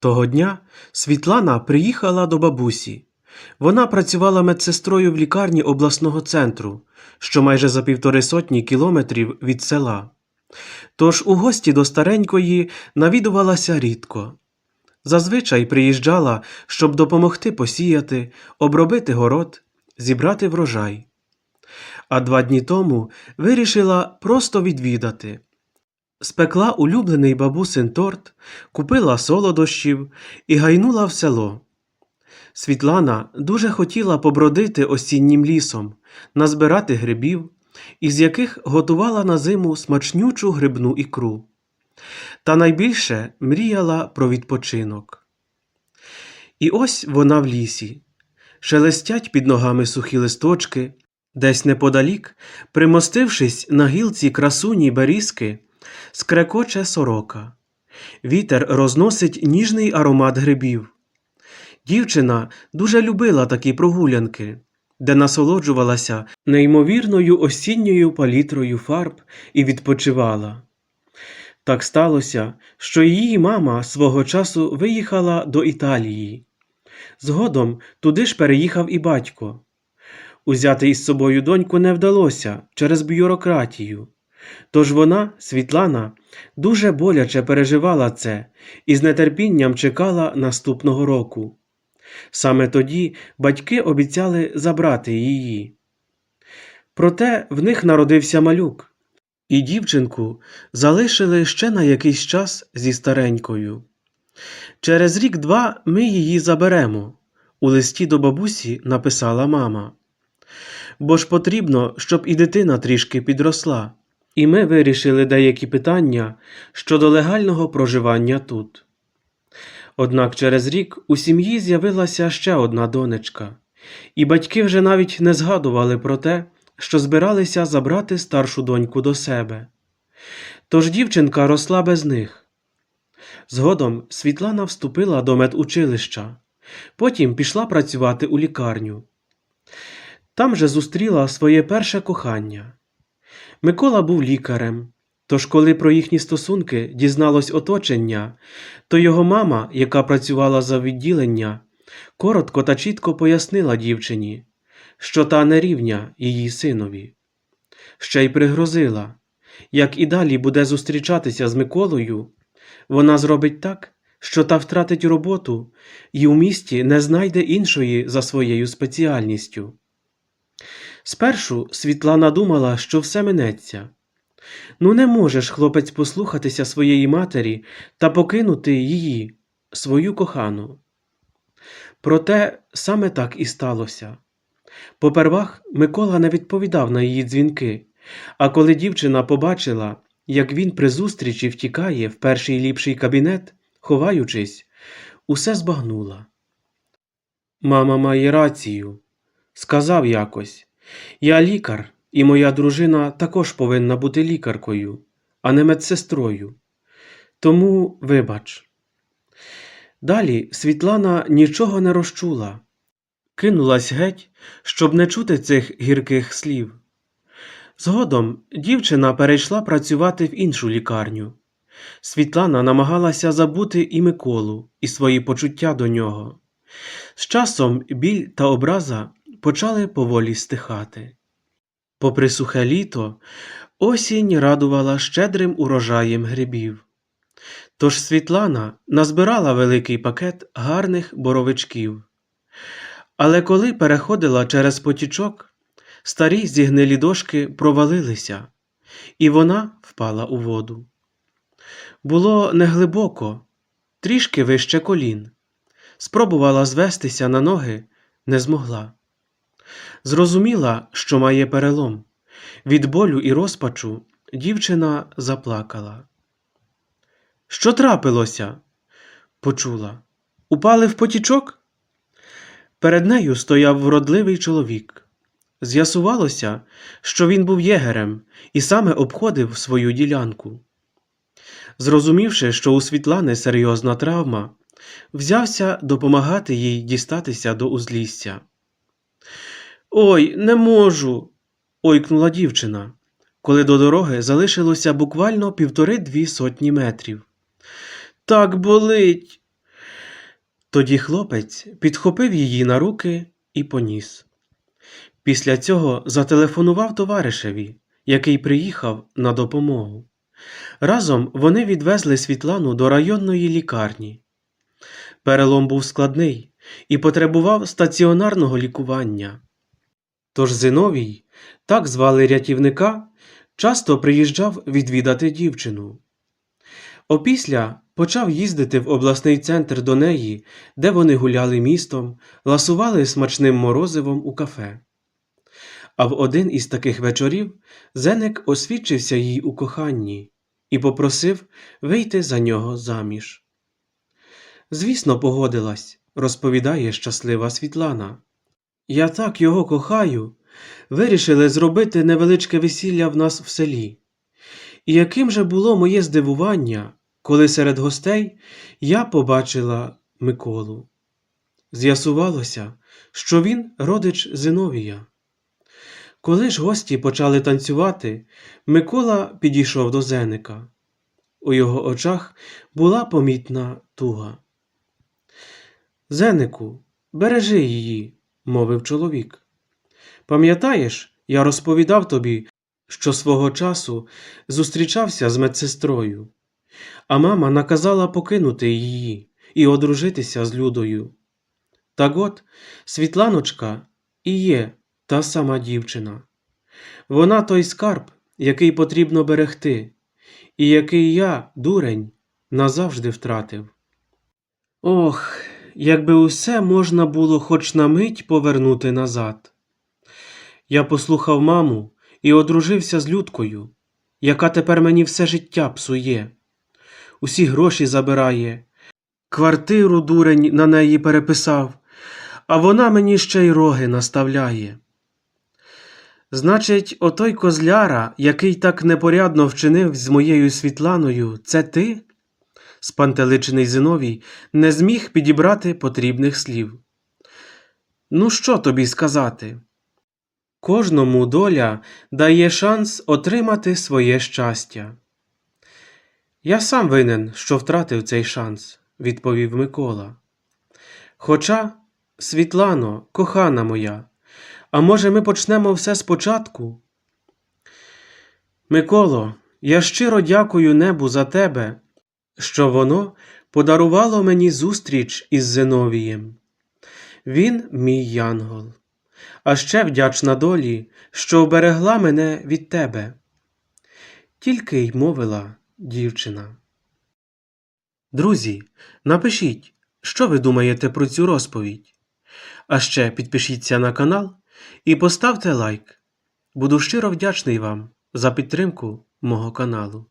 Того дня Світлана приїхала до бабусі. Вона працювала медсестрою в лікарні обласного центру, що майже за півтори сотні кілометрів від села. Тож у гості до старенької навідувалася рідко. Зазвичай приїжджала, щоб допомогти посіяти, обробити город, зібрати врожай. А два дні тому вирішила просто відвідати. Спекла улюблений бабусин торт, купила солодощів і гайнула в село. Світлана дуже хотіла побродити осіннім лісом, назбирати грибів, із яких готувала на зиму смачнючу грибну ікру. Та найбільше мріяла про відпочинок. І ось вона в лісі. Шелестять під ногами сухі листочки, десь неподалік, примостившись на гілці красуні берізки, скрекоче сорока. Вітер розносить ніжний аромат грибів. Дівчина дуже любила такі прогулянки, де насолоджувалася неймовірною осінньою палітрою фарб і відпочивала. Так сталося, що її мама свого часу виїхала до Італії. Згодом туди ж переїхав і батько. Узяти із собою доньку не вдалося через бюрократію. Тож вона, Світлана, дуже боляче переживала це і з нетерпінням чекала наступного року. Саме тоді батьки обіцяли забрати її. Проте в них народився малюк, і дівчинку залишили ще на якийсь час зі старенькою. Через рік-два ми її заберемо, у листі до бабусі написала мама. Бо ж потрібно, щоб і дитина трішки підросла, і ми вирішили деякі питання щодо легального проживання тут. Однак через рік у сім'ї з'явилася ще одна донечка, і батьки вже навіть не згадували про те, що збиралися забрати старшу доньку до себе. Тож дівчинка росла без них. Згодом Світлана вступила до медучилища, потім пішла працювати у лікарню. Там же зустріла своє перше кохання. Микола був лікарем, тож, коли про їхні стосунки дізналось оточення, то його мама, яка працювала за відділення, коротко та чітко пояснила дівчині, що та не рівня її синові. Ще й пригрозила, як і далі буде зустрічатися з Миколою, вона зробить так, що та втратить роботу і у місті не знайде іншої за своєю спеціальністю. Спершу Світлана думала, що все минеться. Ну, не можеш хлопець послухатися своєї матері та покинути її, свою кохану. Проте саме так і сталося. Попервах Микола не відповідав на її дзвінки, а коли дівчина побачила, як він при зустрічі втікає в перший ліпший кабінет, ховаючись, усе збагнула. Мама має рацію, сказав якось. Я лікар, і моя дружина також повинна бути лікаркою, а не медсестрою. Тому вибач. Далі Світлана нічого не розчула, кинулась геть, щоб не чути цих гірких слів. Згодом дівчина перейшла працювати в іншу лікарню. Світлана намагалася забути і Миколу, і свої почуття до нього. З часом біль та образа почали поволі стихати. Попри сухе літо, осінь радувала щедрим урожаєм грибів. Тож Світлана назбирала великий пакет гарних боровичків. Але коли переходила через потічок, старі зігнилі дошки провалилися, і вона впала у воду. Було неглибоко, трішки вище колін. Спробувала звестися на ноги, не змогла. Зрозуміла, що має перелом. Від болю і розпачу дівчина заплакала. Що трапилося? почула. Упали в потічок? Перед нею стояв вродливий чоловік. З'ясувалося, що він був єгерем і саме обходив свою ділянку. Зрозумівши, що у Світлани серйозна травма, взявся допомагати їй дістатися до узлісся. Ой, не можу. ойкнула дівчина, коли до дороги залишилося буквально півтори-дві сотні метрів. Так болить. Тоді хлопець підхопив її на руки і поніс. Після цього зателефонував товаришеві, який приїхав на допомогу. Разом вони відвезли Світлану до районної лікарні. Перелом був складний і потребував стаціонарного лікування. Тож Зиновій, так звали рятівника, часто приїжджав відвідати дівчину. Опісля почав їздити в обласний центр до неї, де вони гуляли містом, ласували смачним морозивом у кафе. А в один із таких вечорів Зенек освідчився їй у коханні і попросив вийти за нього заміж. Звісно, погодилась, розповідає щаслива Світлана. Я так його кохаю. Вирішили зробити невеличке весілля в нас в селі. І яким же було моє здивування, коли серед гостей я побачила Миколу. З'ясувалося, що він родич Зиновія. Коли ж гості почали танцювати, Микола підійшов до Зеника. У його очах була помітна туга. Зенику, бережи її, мовив чоловік. Пам'ятаєш, я розповідав тобі, що свого часу зустрічався з медсестрою, а мама наказала покинути її і одружитися з Людою. Так от, Світланочка і є та сама дівчина. Вона той скарб, який потрібно берегти, і який я, дурень, назавжди втратив. Ох, якби усе можна було хоч на мить повернути назад. Я послухав маму і одружився з Людкою, яка тепер мені все життя псує, усі гроші забирає, квартиру дурень на неї переписав, а вона мені ще й роги наставляє. Значить, отой козляра, який так непорядно вчинив з моєю Світланою, це ти? Спантеличений Зиновій не зміг підібрати потрібних слів. Ну, що тобі сказати? Кожному доля дає шанс отримати своє щастя. Я сам винен, що втратив цей шанс, відповів Микола. Хоча, Світлано, кохана моя, а може, ми почнемо все спочатку? Миколо, я щиро дякую небу за тебе, що воно подарувало мені зустріч із Зиновієм. Він мій янгол, а ще вдячна долі, що вберегла мене від тебе. Тільки й мовила дівчина. Друзі, напишіть, що ви думаєте про цю розповідь. А ще підпишіться на канал і поставте лайк. Буду щиро вдячний вам за підтримку мого каналу.